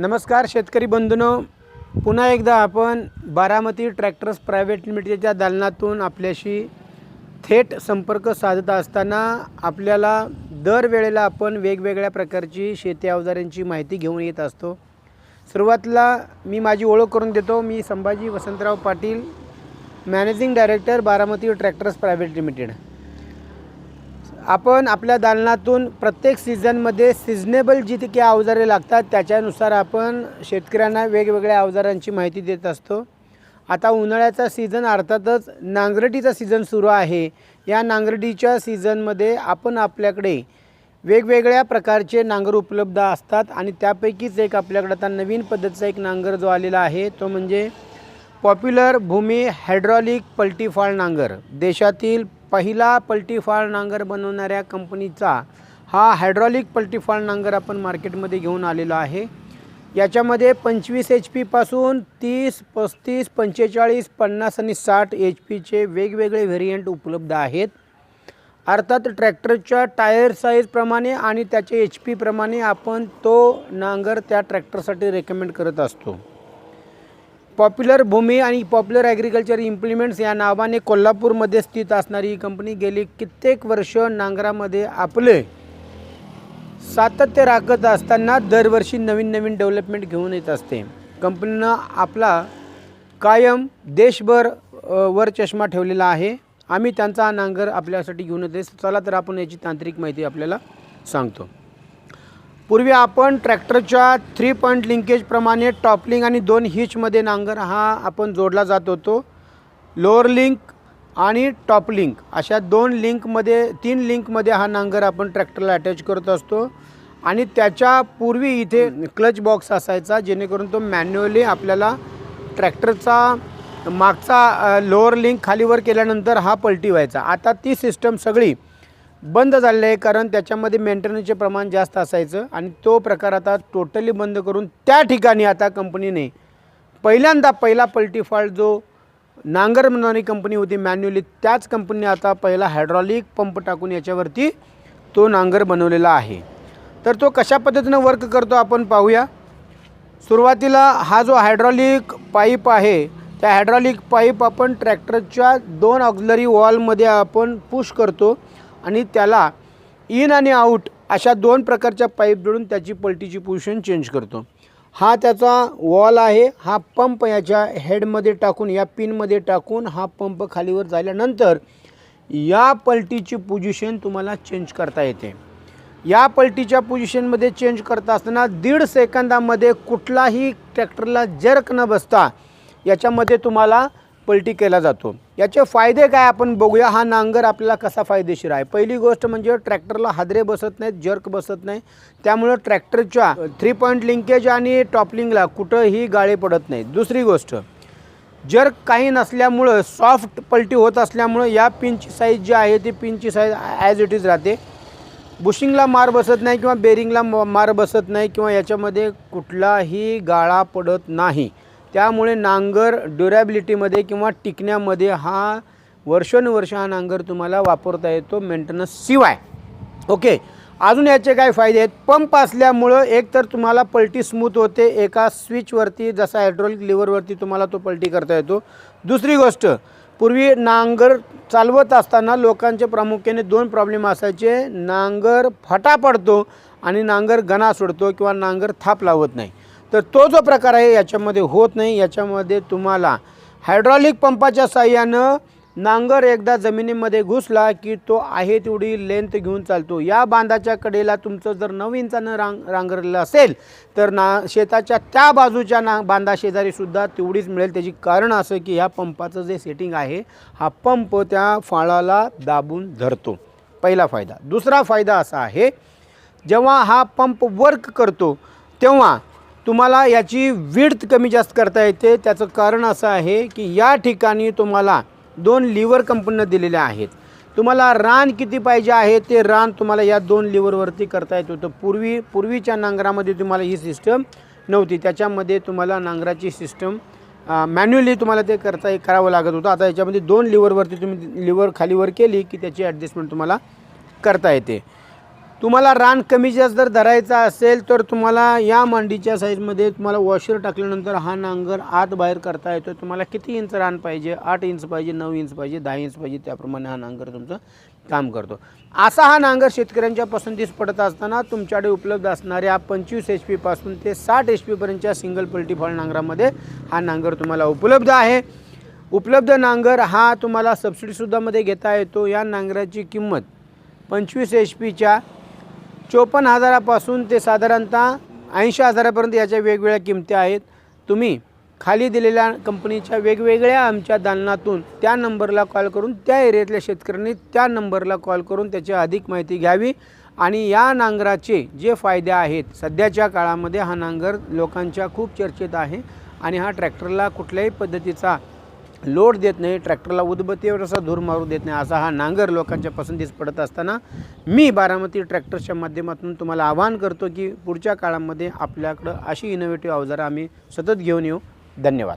नमस्कार शेतकरी बंधूनो. पुन्हा एकदा आपण बारामती ट्रॅक्टर्स प्रायव्हेट लिमिटेडच्या दालनातून आपल्याशी थेट संपर्क साधत असताना आपल्याला दरवेळेला आपण वेगवेगळ्या प्रकारची शेती अवजारांची माहिती घेऊन येत असतो. सुरुवातीला मी माझी ओळख करून देतो. मी Sambhaji Vasantrao Patil managing director Baramati tractors private limited. आपण आपल्या दालनातून प्रत्येक सीझनमध्ये सिजनेबल जितके अवजारे लागतात त्याच्यानुसार आपण शेतकऱ्यांना वेगवेगळ्या अवजारांची माहिती देत असतो. आता उन्हाळ्याचा सीझन अर्थातच नांगरटीचा सीझन सुरू आहे. या नांगरटीच्या सीझनमध्ये आपण आपल्याकडे वेगवेगळ्या प्रकारचे नांगर उपलब्ध असतात आणि त्यापैकीच एक आपल्याकडे आता नवीन पद्धतीचा एक नांगर जो आलेला आहे तो म्हणजे पॉप्युलर भूमी हायड्रॉलिक पल्टीफाळ नांगर. देशातील पहिला पल्टीफाळ नांगर बनवणाऱ्या कंपनीचा हा हायड्रॉलिक पल्टीफाळ नांगर आपण मार्केटमध्ये घेऊन आलेलो आहे. याच्यामध्ये पंचवीस एच पीपासून तीस पस्तीस पंचेचाळीस पन्नास आणि साठ एच पीचे वेगवेगळे व्हेरियंट उपलब्ध आहेत. अर्थात ट्रॅक्टरच्या टायर साईजप्रमाणे आणि त्याच्या एच पीप्रमाणे आपण तो नांगर त्या ट्रॅक्टरसाठी रेकमेंड करत असतो. पॉप्युलर भूमी आणि पॉप्युलर ॲग्रिकल्चर इम्प्लिमेंट्स या नावाने कोल्हापूरमध्ये स्थित असणारी ही कंपनी गेली कित्येक वर्ष नांगरामध्ये आपले. सातत्य राखत असताना दरवर्षी नवीन नवीन डेव्हलपमेंट घेऊन येत असते. कंपनीनं आपला कायम देशभर वर चष्मा ठेवलेला आहे. आम्ही त्यांचा नांगर आपल्यासाठी घेऊन येते चला तर आपण याची तांत्रिक माहिती आपल्याला सांगतो. पूर्वी आपण ट्रॅक्टरच्या थ्री पॉईंट लिंकेजप्रमाणे टॉपलिंग आणि दोन हिचमध्ये नांगर हा आपण जोडला जात होतो. लोअर लिंक आणि टॉप लिंक अशा दोन लिंकमध्ये तीन लिंकमध्ये हा नांगर आपण ट्रॅक्टरला अटॅच करत असतो. आणि त्याच्या पूर्वी इथे क्लच बॉक्स असायचा जेणेकरून तो मॅन्युअली आपल्याला ट्रॅक्टरचा मागचा लोअर लिंक खालीवर केल्यानंतर हा पलटी व्हायचा. आता ती सिस्टम सगळी बंद झालेलं आहे कारण त्याच्यामध्ये मेंटेनन्सचे प्रमाण जास्त असायचं आणि तो प्रकार आता टोटली बंद करून त्या ठिकाणी आता कंपनीने पहिल्यांदा पहिला पल्टीफॉल्ट जो नांगर बनवणारी कंपनी होती मॅन्युअली त्याच कंपनीने आता पहिला हायड्रॉलिक पंप टाकून याच्यावरती तो नांगर बनवलेला आहे. तर तो कशा पद्धतीनं वर्क करतो आपण पाहूया. सुरुवातीला हा जो हायड्रॉलिक पाईप आहे त्या हायड्रॉलिक पाईप आपण ट्रॅक्टरच्या दोन ऑक्झलरी वॉलमध्ये आपण पुश करतो. आणि त्याला इन आणि आऊट अशा दोन प्रकारच्या पाईप जोडून त्याची पलटीची पोझिशन चेंज करतो. हा त्याचा वॉल आहे हा पंप याच्या हेडमध्ये टाकून या पिनमध्ये टाकून हा पंप खालीवर झाल्यानंतर या पलटीची पोझिशन तुम्हाला चेंज करता येते. या पलटीच्या पोझिशनमध्ये चेंज करता असताना दीड सेकंदामध्ये कुठलाही ट्रॅक्टरला जर्क न बसता याच्यामध्ये तुम्हाला पलटी केला जातो. याचे फायदे काय आपण बघूया. हा नांगर आपल्याला कसा फायदेशीर आहे? पहिली गोष्ट म्हणजे ट्रॅक्टरला हादरे बसत नाहीत जर्क बसत नाही. त्यामुळं ट्रॅक्टरच्या थ्री पॉईंट लिंकेज आणि टॉपलिंगला कुठंही गाळे पडत नाहीत. दुसरी गोष्ट जर काही नसल्यामुळं सॉफ्ट पलटी होत असल्यामुळं या पिनची साईज जी आहे ती पिनची साईज ॲज इट इज राहते. बुशिंगला मार बसत नाही किंवा बेरिंगला म- मार बसत नाही किंवा याच्यामध्ये कुठलाही गाळा पडत नाही. त्यामुळे नांगर ड्युरॅबिलिटीमध्ये किंवा टिकण्यामध्ये हा वर्षानुवर्ष हा नांगर तुम्हाला वापरता येतो मेंटेनन्स शिवाय. ओके अजून याचे काय फायदे आहेत? पंप असल्यामुळं एक तर तुम्हाला पलटी स्मूथ होते एका स्विचवरती जसा हायड्रोलिक लिव्हरवरती तुम्हाला तो पलटी करता येतो. दुसरी गोष्ट पूर्वी नांगर चालवत असताना लोकांचे प्रामुख्याने दोन प्रॉब्लेम असायचे. नांगर फटा पडतो आणि नांगर गणा सोडतो किंवा नांगर थाप लावत नाही. तर तो जो प्रकार आहे याच्यामध्ये होत नाही. याच्यामध्ये तुम्हाला हायड्रॉलिक पंपाच्या साह्यानं नांगर एकदा जमिनीमध्ये घुसला की तो आहे तेवढी लेंथ घेऊन चालतो. या बांधाच्या कडेला तुमचं जर नऊ इंचानं रांग रांगरलं असेल तर ना शेताच्या त्या बाजूच्या ना बांधा शेजारीसुद्धा तेवढीच मिळेल. त्याची कारण असं की ह्या पंपाचं जे सेटिंग आहे हा पंप त्या फाळाला दाबून धरतो. पहिला फायदा. दुसरा फायदा असा आहे जेव्हा हा पंप वर्क करतो तेव्हा तुम्हाला याची विड्थ कमी जास्त करता येते. त्याचं कारण असं आहे की या ठिकाणी तुम्हाला दोन लिव्हर कंपनीनं दिलेल्या आहेत. तुम्हाला रान किती पाहिजे आहे? ते रान तुम्हाला या दोन लिव्हरवरती करता येत होतं. पूर्वी पूर्वीच्या नांगरामध्ये तुम्हाला ही सिस्टम नव्हती. त्याच्यामध्ये तुम्हाला नांगराची सिस्टम मॅन्युअली तुम्हाला ते करता करावं लागत होतं. आता याच्यामध्ये दोन लिव्हरवरती तुम्ही लिव्हर खालीवर केली की त्याची ॲडजस्टमेंट तुम्हाला करता येते. तुम्हाला रान कमी जास्त जर धरायचा असेल तर तुम्हाला या मांडीच्या साईजमध्ये तुम्हाला वॉशर टाकल्यानंतर हा नांगर आत बाहेर करता येतो तुम्हाला किती इंच रान पाहिजे? आठ इंच पाहिजे नऊ इंच पाहिजे दहा इंच पाहिजे त्याप्रमाणे हा नांगर तुमचं काम करतो. असा हा नांगर शेतकऱ्यांच्या पसंतीस पडत असताना तुमच्याकडे उपलब्ध असणाऱ्या पंचवीस एच पीपासून ते साठ एच पीपर्यंतच्या सिंगल पल्टीफॉल नांगरामध्ये हा नांगर तुम्हाला उपलब्ध आहे. उपलब्ध नांगर हा तुम्हाला सबसिडीसुद्धामध्ये घेता येतो. या नांगराची किंमत पंचवीस एच पीच्या चोपन्न हजारापासून ते साधारणतः ऐंशी हजारापर्यंत याच्या वेगवेगळ्या किमती आहेत. तुम्ही खाली दिलेल्या कंपनीच्या वेगवेगळ्या आमच्या दालनातून त्या नंबरला कॉल करून त्या एरियातल्या शेतकऱ्यांनी त्या नंबरला कॉल करून त्याची अधिक माहिती घ्यावी. आणि या नांगराचे जे फायदे आहेत सध्याच्या काळामध्ये हा नांगर लोकांच्या खूप चर्चेत आहे. आणि हा ट्रॅक्टरला कुठल्याही पद्धतीचा लोड देत नाही ट्रॅक्टरला उदबत्तीवर असा धूर मारू देत नाही असा हा नांगर लोकांच्या पसंतीस पडत असताना मी बारामती ट्रॅक्टरच्या माध्यमातून तुम्हाला आवाहन करतो की पुढच्या काळामध्ये आपल्याकडं अशी इनोव्हेटिव्ह अवजारं आम्ही सतत घेऊन येऊ. धन्यवाद.